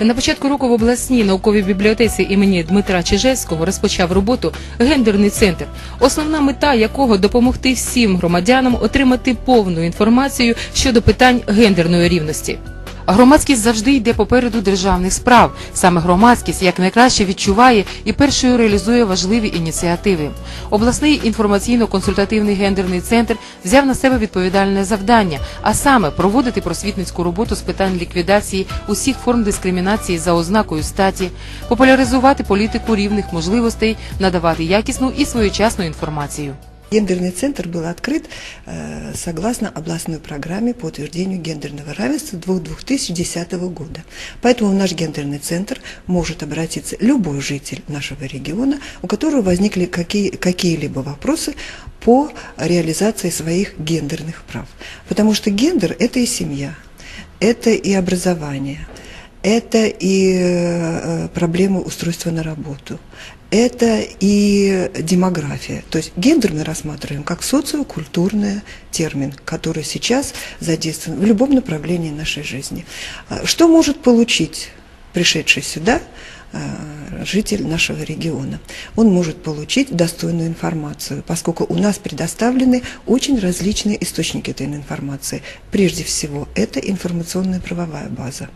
На початку року в обласній науковій бібліотеці імені Дмитра Чижевського розпочав роботу гендерний центр, основна мета якого допомогти всім громадянам отримати повну інформацію щодо питань гендерної рівності. Громадськість завжди йде попереду державних справ. Саме громадськість якнайкраще відчуває і першою реалізує важливі ініціативи. Обласний інформаційно-консультативний гендерний центр взяв на себе відповідальне завдання, а саме проводити просвітницьку роботу з питань ліквідації усіх форм дискримінації за ознакою статі, популяризувати політику рівних можливостей, надавати якісну і своєчасну інформацію. Гендерный центр был открыт э, согласно областной программе по утверждению гендерного равенства 2010 года. Поэтому в наш гендерный центр может обратиться любой житель нашего региона, у которого возникли какие, какие-либо вопросы по реализации своих гендерных прав. Потому что гендер – это и семья, это и образование, это и э, проблемы устройства на работу, это и демография. То есть гендер мы рассматриваем как социокультурный термин, который сейчас задействован в любом направлении нашей жизни. А Что может получить пришедший сюда э, житель нашего региона? Он может получить достойную информацию, поскольку у нас предоставлены очень различные источники этой информации. Прежде всего, это информационная правовая база.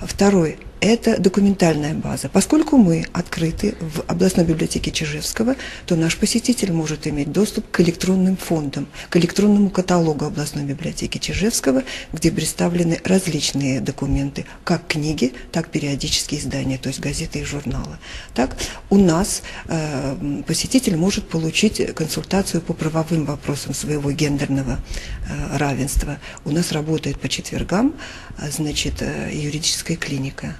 Второй – это документальная база. Поскольку мы открыты в областной библиотеке Чижевского, то наш посетитель может иметь доступ к электронным фондам, к электронному каталогу областной библиотеки Чижевского, где представлены различные документы, как книги, так периодические издания, то есть газеты и журналы. Так, у нас э, посетитель может получить консультацию по правовым вопросам своего гендерного э, равенства. У нас работает по четвергам э, значит, э, юридическая клиника.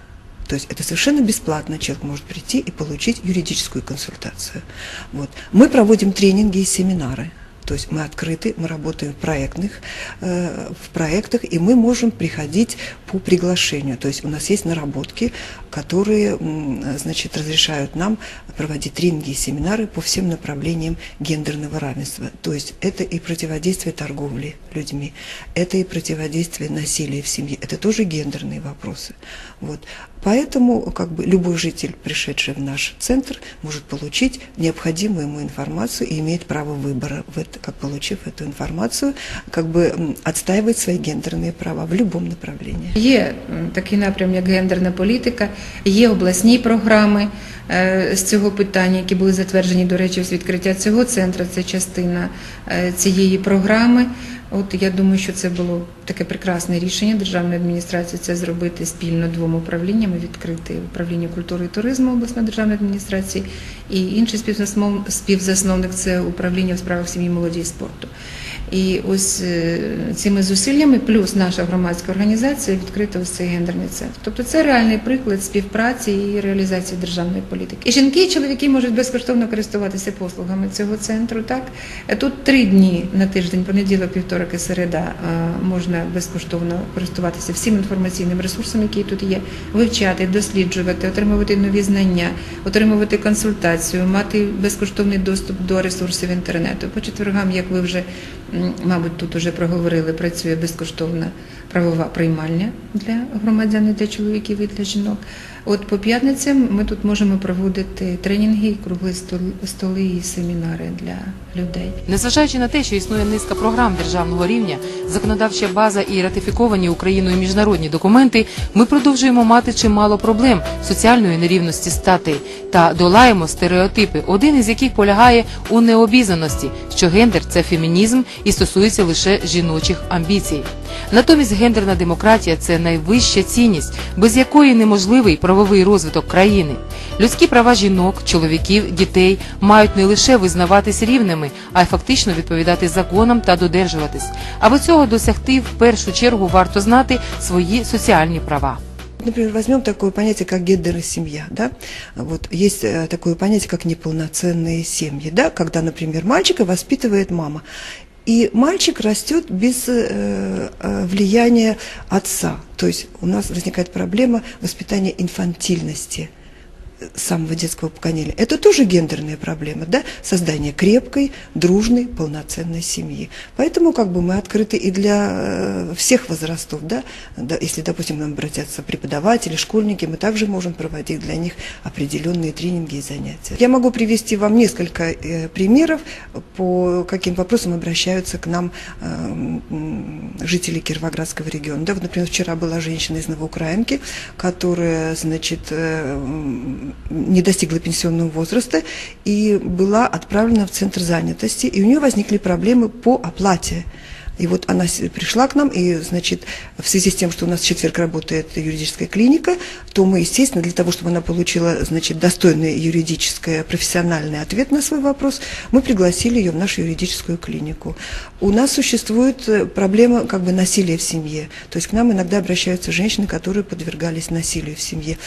То есть это совершенно бесплатно, человек может прийти и получить юридическую консультацию. Вот. Мы проводим тренинги и семинары. То есть мы открыты, мы работаем в проектных, э, в проектах, и мы можем приходить по приглашению. То есть у нас есть наработки, которые, значит, разрешают нам проводить тренинги и семинары по всем направлениям гендерного равенства. То есть это и противодействие торговле людьми, это и противодействие насилию в семье, это тоже гендерные вопросы. Вот. Поэтому как бы, любой житель, пришедший в наш центр, может получить необходимую ему информацию и имеет право выбора, в это, как получив эту информацию, как бы м, отстаивать свои гендерные права в любом направлении. Є м, такий напрям, як гендерна політика, є обласні програми е, з цього питання, які були затверджені, до речі, з відкриття цього центру. Це частина е, цієї програми. От я думаю, що це було таке прекрасне рішення державної адміністрації це зробити спільно двом управлінням, і відкрити управління культури і туризму обласної державної адміністрації, і інший співзаснов- співзасновник це управління в справах сім'ї, молоді і спорту. І ось е, цими зусиллями, плюс наша громадська організація відкрита ось цей гендерний центр. Тобто це реальний приклад співпраці і реалізації державної політики. І жінки і чоловіки можуть безкоштовно користуватися послугами цього центру. Так тут три дні на тиждень, понеділок, вівторок і середа, е, можна безкоштовно користуватися всім інформаційним ресурсом, який тут є, вивчати, досліджувати, отримувати нові знання, отримувати консультацію, мати безкоштовний доступ до ресурсів інтернету. По четвергам, як ви вже мабуть, тут уже проговорили, працює безкоштовна правова приймальня для громадян, для чоловіків і для жінок. От по п'ятницям ми тут можемо проводити тренінги, кругли столи і семінари для людей. Незважаючи на те, що існує низка програм державного рівня, законодавча база і ратифіковані Україною міжнародні документи, ми продовжуємо мати чимало проблем соціальної нерівності статей та долаємо стереотипи, один із яких полягає у необізнаності, що гендер це фемінізм і стосується лише жіночих амбіцій. Натомість гендерна демократія це найвища цінність, без якої неможливий правовий розвиток країни. Людські права жінок, чоловіків, дітей мають не лише визнаватись рівними, а й фактично відповідати законам та додержуватись. Аби цього досягти, в першу чергу варто знати свої соціальні права. Например, возьмем такое понятие, как гендер и семья. Да? Вот есть э, такое понятие, как неполноценные семьи, да? когда, например, мальчика воспитывает мама. И мальчик растет без э, э, влияния отца. То есть у нас возникает проблема воспитания инфантильности. Самого детского поколения, это тоже гендерная проблема, да, создание крепкой, дружной, полноценной семьи. Поэтому как бы мы открыты и для э, всех возрастов, да, да, если, допустим, нам обратятся преподаватели, школьники, мы также можем проводить для них определенные тренинги и занятия. Я могу привести вам несколько э, примеров, по каким вопросам обращаются к нам э, м, жители Кировоградского региона. Да, вот, например, вчера была женщина из Новоукраинки, которая, значит, э, м, не достигла пенсионного возраста и была отправлена в центр занятости, и у нее возникли проблемы по оплате. И вот она пришла к нам, и, значит, в связи с тем, что у нас в четверг работает юридическая клиника, то мы, естественно, для того, чтобы она получила, значит, достойный юридический, профессиональный ответ на свой вопрос, мы пригласили ее в нашу юридическую клинику. У нас существует э, проблема как бы насилия в семье. То есть к нам иногда обращаются женщины, которые подвергались насилию в семье.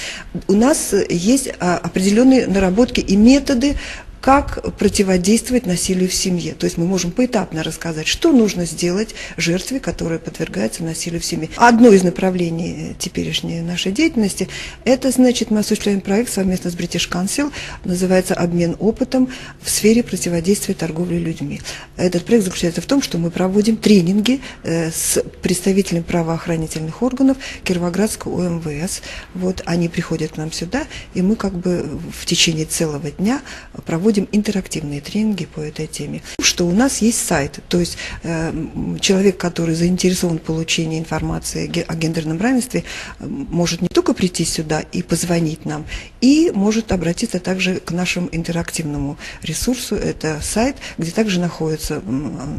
У нас э, есть а, определенные наработки и методы как противодействовать насилию в семье. То есть мы можем поэтапно рассказать, что нужно сделать жертве, которая подвергается насилию в семье. Одно из направлений теперешней нашей деятельности, это, значит, мы осуществляем проект совместно с British Council, называется «Обмен опытом в сфере противодействия торговли людьми». Этот проект заключается в том, что мы проводим тренинги э, с представителями правоохранительных органов Кировоградского ОМВС. Вот они приходят к нам сюда, и мы как бы в течение целого дня проводим интерактивные тренинги по этой теме. Что у нас есть сайт, то есть э, человек, который заинтересован в получении информации о гендерном равенстве, может не только прийти сюда и позвонить нам, и может обратиться также к нашему интерактивному ресурсу. Это сайт, где также находится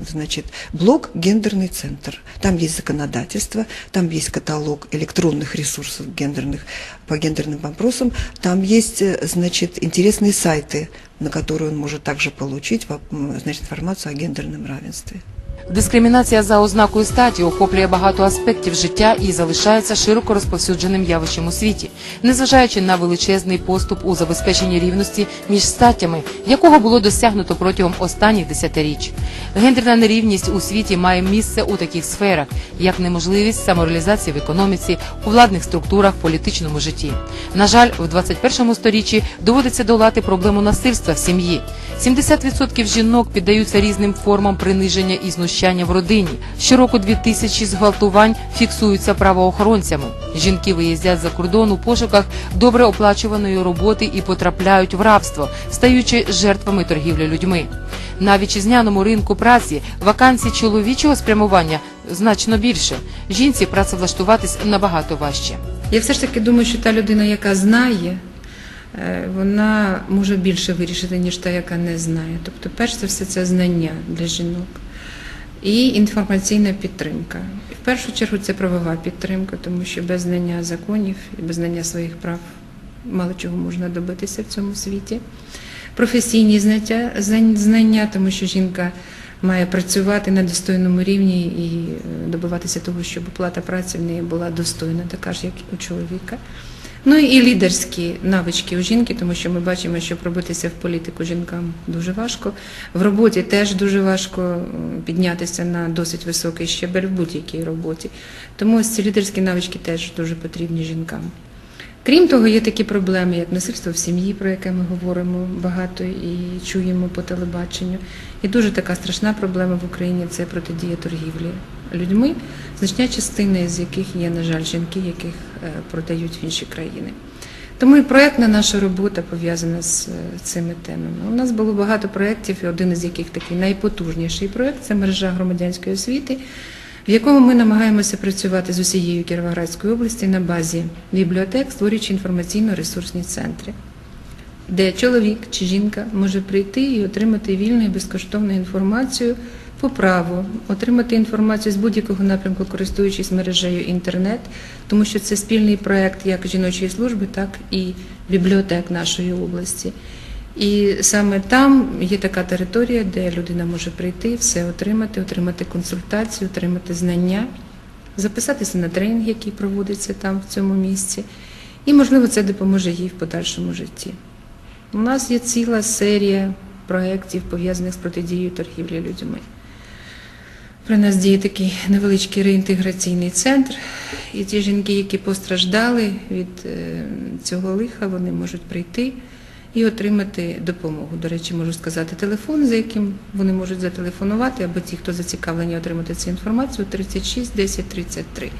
значит, блог «Гендерный центр». Там есть законодательство, там есть каталог электронных ресурсов гендерных по гендерным вопросам, там есть, э, значит, интересные сайты, на которую он может также получить значит, информацию о гендерном равенстве. Дискримінація за ознакою статі охоплює багато аспектів життя і залишається широко розповсюдженим явищем у світі, незважаючи на величезний поступ у забезпеченні рівності між статтями, якого було досягнуто протягом останніх десятиріч. Гендерна нерівність у світі має місце у таких сферах, як неможливість самореалізації в економіці, у владних структурах, політичному житті. На жаль, в 21 сторіччі доводиться долати проблему насильства в сім'ї. 70% жінок піддаються різним формам приниження і знущання в родині. Щороку 2000 зґвалтувань фіксуються правоохоронцями. Жінки виїздять за кордон у пошуках добре оплачуваної роботи і потрапляють в рабство, стаючи жертвами торгівлі людьми. На вітчизняному ринку праці вакансій чоловічого спрямування значно більше. Жінці працевлаштуватись набагато важче. Я все ж таки думаю, що та людина, яка знає, е, вона може більше вирішити, ніж та, яка не знає. Тобто, перш за все, це знання для жінок і інформаційна підтримка. В першу чергу це правова підтримка, тому що без знання законів і без знання своїх прав мало чого можна добитися в цьому світі. Професійні знаття, знання, тому що жінка має працювати на достойному рівні і е, добиватися того, щоб оплата праці в неї була достойна, така ж, як і у чоловіка. Ну і лідерські навички у жінки, тому що ми бачимо, що пробитися в політику жінкам дуже важко. В роботі теж дуже важко піднятися на досить високий щебель в будь-якій роботі. Тому ось ці лідерські навички теж дуже потрібні жінкам. Крім того, є такі проблеми, як насильство в сім'ї, про яке ми говоримо багато і чуємо по телебаченню. І дуже така страшна проблема в Україні це протидія торгівлі людьми, значна частина з яких є, на жаль, жінки, яких е, продають в інші країни. Тому і проєктна наша робота пов'язана з е, цими темами. У нас було багато проєктів, один із яких такий найпотужніший проєкт це мережа громадянської освіти, в якому ми намагаємося працювати з усією Кіровоградської області на базі бібліотек, створюючи інформаційно-ресурсні центри, де чоловік чи жінка може прийти і отримати вільну і безкоштовну інформацію по праву, отримати інформацію з будь-якого напрямку, користуючись мережею інтернет, тому що це спільний проект як жіночої служби, так і бібліотек нашої області. І саме там є така територія, де людина може прийти, все отримати, отримати консультацію, отримати знання, записатися на тренінг, який проводиться там в цьому місці, і, можливо, це допоможе їй в подальшому житті. У нас є ціла серія проєктів, пов'язаних з протидією торгівлі людьми. При нас діє такий невеличкий реінтеграційний центр, і ті жінки, які постраждали від е, цього лиха, вони можуть прийти і отримати допомогу. До речі, можу сказати телефон, за яким вони можуть зателефонувати, або ті, хто зацікавлені отримати цю інформацію, 36 10 33.